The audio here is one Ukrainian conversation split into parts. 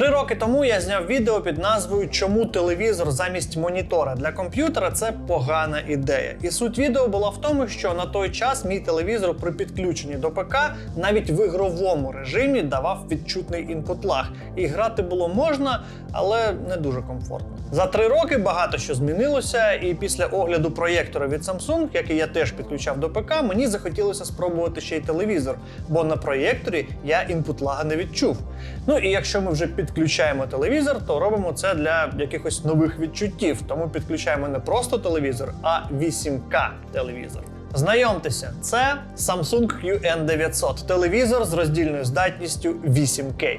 Три роки тому я зняв відео під назвою Чому телевізор замість монітора для комп'ютера це погана ідея. І суть відео була в тому, що на той час мій телевізор при підключенні до ПК навіть в ігровому режимі давав відчутний інпут лаг. І грати було можна, але не дуже комфортно. За три роки багато що змінилося, і після огляду проєктора від Samsung, який я теж підключав до ПК, мені захотілося спробувати ще й телевізор, бо на проєкторі я інпут лага не відчув. Ну і якщо ми вже підключаємо телевізор, то робимо це для якихось нових відчуттів. Тому підключаємо не просто телевізор, а 8К телевізор. Знайомтеся, це Samsung QN900 телевізор з роздільною здатністю 8K.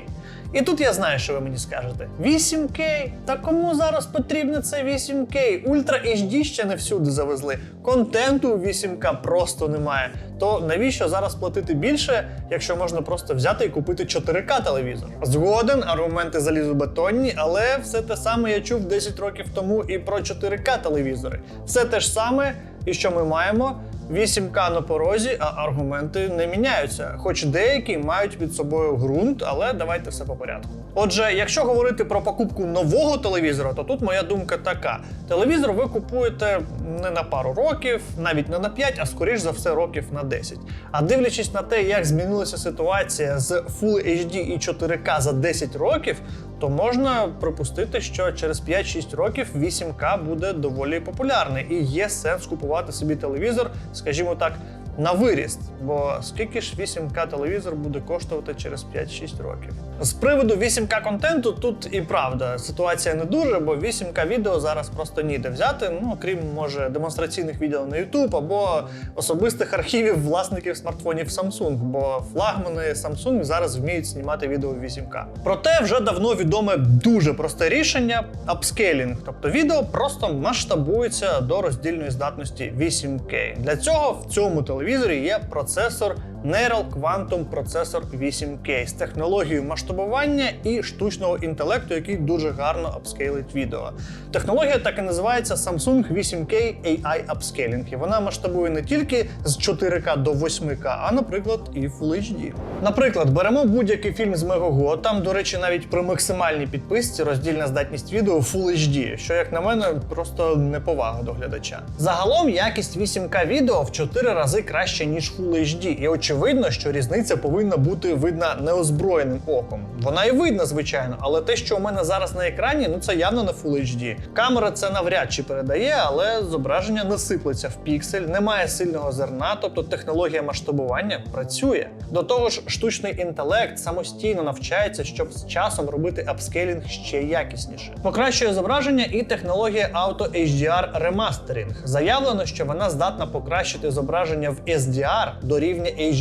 І тут я знаю, що ви мені скажете: 8К? Та кому зараз потрібно це 8К? Ultra HD ще не всюди завезли. Контенту у 8К просто немає. То навіщо зараз платити більше, якщо можна просто взяти і купити 4К телевізор? Згоден, аргументи залізобетонні, але все те саме я чув 10 років тому і про 4К телевізори. Все те ж саме, і що ми маємо. 8К на порозі, а аргументи не міняються. Хоч деякі мають під собою ґрунт, але давайте все по порядку. Отже, якщо говорити про покупку нового телевізора, то тут моя думка така: телевізор ви купуєте не на пару років, навіть не на 5, а скоріш за все років на 10. А дивлячись на те, як змінилася ситуація з Full HD і 4К за 10 років, то можна припустити, що через 5-6 років 8К буде доволі популярний і є сенс купувати собі телевізор, скажімо так, на виріст. Бо скільки ж 8К телевізор буде коштувати через 5-6 років? З приводу 8К контенту тут і правда ситуація не дуже, бо 8К відео зараз просто ніде взяти. Ну крім може демонстраційних відео на YouTube або особистих архівів власників смартфонів Samsung, бо флагмани Samsung зараз вміють знімати відео в 8К. Проте вже давно відоме дуже просте рішення апскейлінг, тобто відео просто масштабується до роздільної здатності 8К. Для цього в цьому телевізорі є процесор Neural Quantum процесор 8K з технологією масштабування і штучного інтелекту, який дуже гарно апскейлить відео. Технологія так і називається Samsung 8K AI Upscaling. І вона масштабує не тільки з 4К до 8К, а, наприклад, і Full HD. Наприклад, беремо будь-який фільм з Мегого. Там, до речі, навіть при максимальній підписці роздільна здатність відео Full HD, що, як на мене, просто неповага до глядача. Загалом якість 8К відео в 4 рази краще, ніж Full HD. І очевидно, що різниця повинна бути видна неозброєним оком. Вона і видна, звичайно, але те, що у мене зараз на екрані, ну це явно не Full HD. Камера це навряд чи передає, але зображення не сиплеться в піксель, немає сильного зерна, тобто технологія масштабування працює. До того ж, штучний інтелект самостійно навчається, щоб з часом робити апскейлінг ще якісніше. Покращує зображення і технологія Auto HDR Remastering. Заявлено, що вона здатна покращити зображення в SDR до рівня HDR,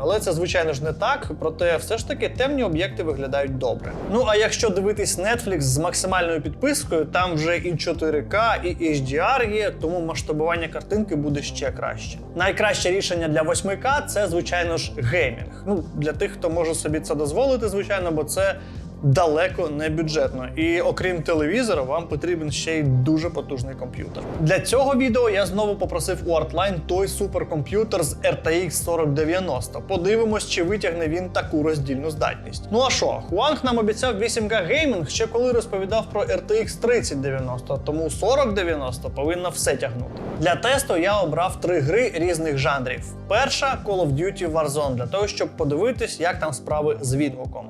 але це звичайно ж не так. Проте все ж таки темні об'єкти виглядають добре. Ну а якщо дивитись Netflix з максимальною підпискою, там вже і 4К, і HDR є, тому масштабування картинки буде ще краще. Найкраще рішення для 8К це, звичайно ж, геймінг. Ну для тих, хто може собі це дозволити, звичайно, бо це. Далеко не бюджетно, і окрім телевізора, вам потрібен ще й дуже потужний комп'ютер. Для цього відео я знову попросив у Artline той суперкомп'ютер з RTX 4090. Подивимось, чи витягне він таку роздільну здатність. Ну а що, Хуанг нам обіцяв 8К геймінг ще коли розповідав про RTX 3090, тому 4090 повинна все тягнути. Для тесту я обрав три гри різних жанрів. Перша Call of Duty Warzone, для того, щоб подивитись, як там справи з відгуком.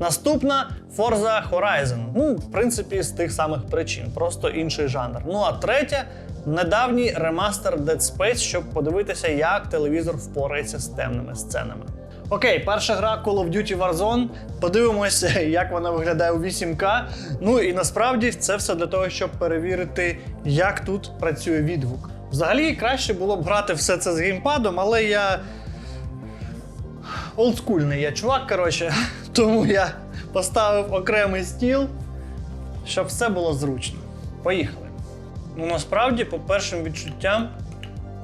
Наступна Forza Horizon. Ну, в принципі, з тих самих причин, просто інший жанр. Ну а третя недавній ремастер Dead Space, щоб подивитися, як телевізор впорається з темними сценами. Окей, перша гра Call of Duty Warzone. Подивимося, як вона виглядає у 8К. Ну і насправді це все для того, щоб перевірити, як тут працює відгук. Взагалі краще було б грати все це з геймпадом, але я олдскульний я чувак, коротше, тому я поставив окремий стіл, щоб все було зручно. Поїхали. Ну насправді, по першим відчуттям,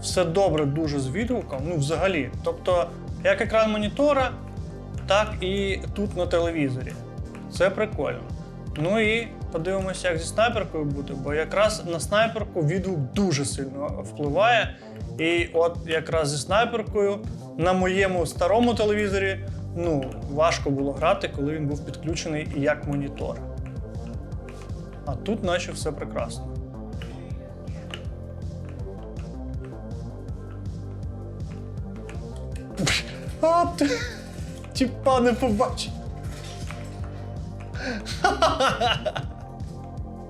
все добре дуже з відгуком, ну взагалі. Тобто, як екран монітора, так і тут на телевізорі. Це прикольно. Ну і подивимося, як зі снайперкою буде, бо якраз на снайперку відгук дуже сильно впливає. І от якраз зі снайперкою на моєму старому телевізорі ну, важко було грати, коли він був підключений як монітор. А тут наче все прекрасно. А ти тіпа не побачив.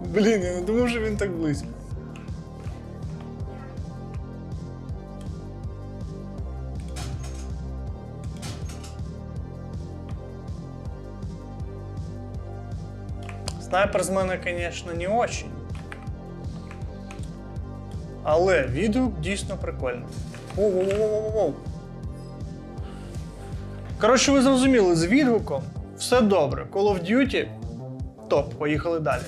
Блін, я не думав, що він так близько. Снайпер з мене, звісно, не очень. Але відгук дійсно прикольний. Воу-воу-воу-воу-воу. Коротше, ви зрозуміли, з відгуком все добре. Call of Duty топ. Поїхали далі.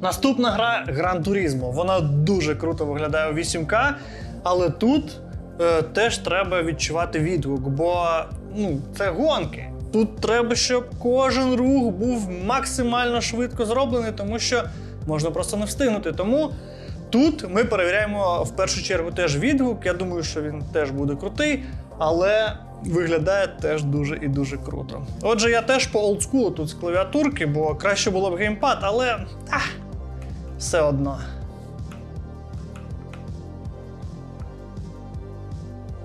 Наступна гра Gran Turismo. Вона дуже круто виглядає у 8К, але тут е, теж треба відчувати відгук, бо ну, це гонки. Тут треба, щоб кожен рух був максимально швидко зроблений, тому що можна просто не встигнути. Тому тут ми перевіряємо в першу чергу теж відгук. Я думаю, що він теж буде крутий, але виглядає теж дуже і дуже круто. Отже, я теж по олдскулу тут з клавіатурки, бо краще було б геймпад, але а, все одно.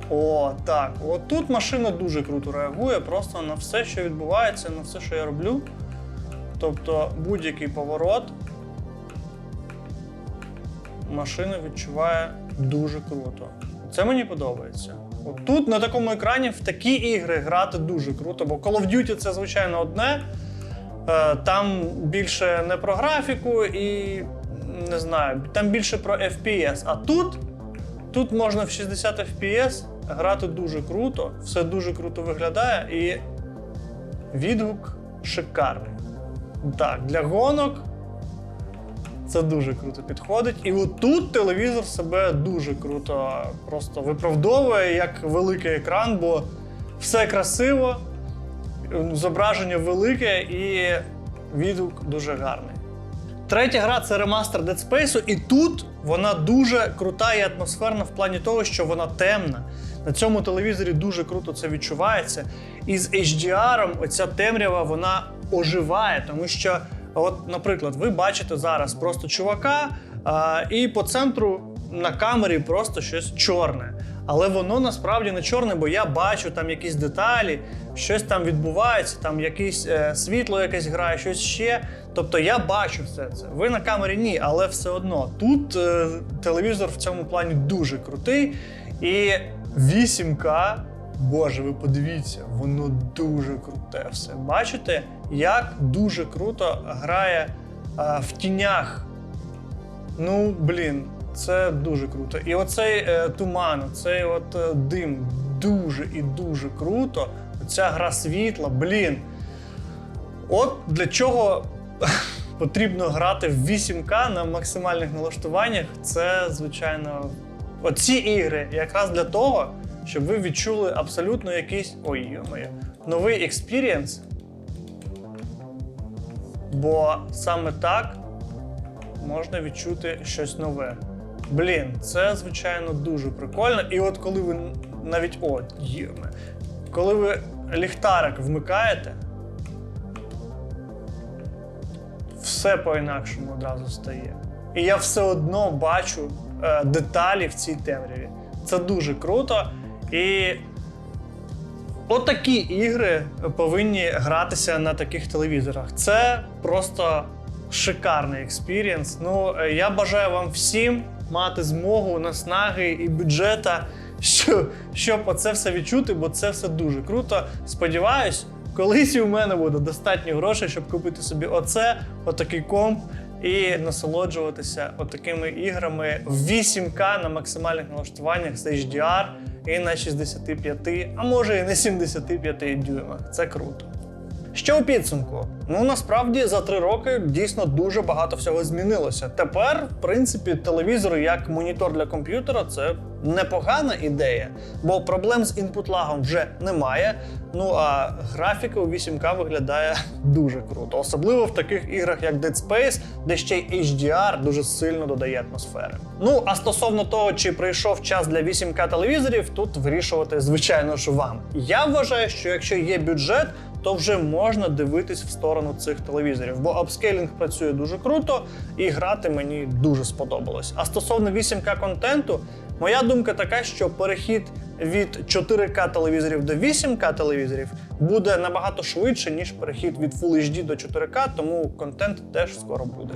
О, так. От тут машина дуже круто реагує просто на все, що відбувається, на все, що я роблю. Тобто будь-який поворот машина відчуває дуже круто. Це мені подобається. От тут на такому екрані в такі ігри грати дуже круто, бо Call of Duty це звичайно одне. Е, Там більше не про графіку і не знаю, там більше про FPS. А тут, тут можна в 60 FPS грати дуже круто, все дуже круто виглядає і відгук шикарний. Так, для гонок це дуже круто підходить. І от тут телевізор себе дуже круто просто виправдовує як великий екран, бо все красиво, зображення велике і відгук дуже гарний. Третя гра це ремастер Dead Space, і тут вона дуже крута і атмосферна в плані того, що вона темна. На цьому телевізорі дуже круто це відчувається. І з HDR оця темрява вона оживає, тому що, от, наприклад, ви бачите зараз просто чувака, а, і по центру на камері просто щось чорне. Але воно насправді не чорне, бо я бачу там якісь деталі, щось там відбувається, там якесь е, світло якесь грає, щось ще. Тобто я бачу все це. Ви на камері ні, але все одно. Тут е, телевізор в цьому плані дуже крутий. І 8К, боже, ви подивіться, воно дуже круте все. Бачите, як дуже круто грає е, в тінях. Ну, блін, це дуже круто. І оцей е, туман, цей от е, дим дуже і дуже круто. Ця гра світла, блін. От для чого потрібно грати в 8К на максимальних налаштуваннях. Це, звичайно, оці ігри якраз для того, щоб ви відчули абсолютно якийсь ой, йо-моє, новий експірієнс. Бо саме так можна відчути щось нове. Блін, це звичайно дуже прикольно. І от коли ви навіть о, йоме, коли ви ліхтарик вмикаєте, все по-інакшому одразу стає. І я все одно бачу деталі в цій темряві. Це дуже круто. І отакі ігри повинні гратися на таких телевізорах. Це просто шикарний експірієнс. Ну, е, я бажаю вам всім мати змогу, наснаги і бюджета, що, щоб оце все відчути, бо це все дуже круто. Сподіваюсь, колись і у мене буде достатньо грошей, щоб купити собі оце, отакий комп. І насолоджуватися отакими іграми в 8К на максимальних налаштуваннях з HDR і на 65, а може і на 75 дюймах. Це круто. Що у підсумку? Ну насправді за три роки дійсно дуже багато всього змінилося. Тепер, в принципі, телевізор як монітор для комп'ютера це непогана ідея, бо проблем з інпут-лагом вже немає. Ну а графіка у 8К виглядає дуже круто, особливо в таких іграх, як Dead Space, де ще й HDR дуже сильно додає атмосфери. Ну а стосовно того, чи прийшов час для 8К телевізорів, тут вирішувати, звичайно ж, вам. Я вважаю, що якщо є бюджет, то вже можна дивитись в сторону цих телевізорів, бо апскейлінг працює дуже круто і грати мені дуже сподобалось. А стосовно 8К контенту, моя думка така, що перехід від 4К телевізорів до 8К телевізорів буде набагато швидше, ніж перехід від Full HD до 4К, тому контент теж скоро буде.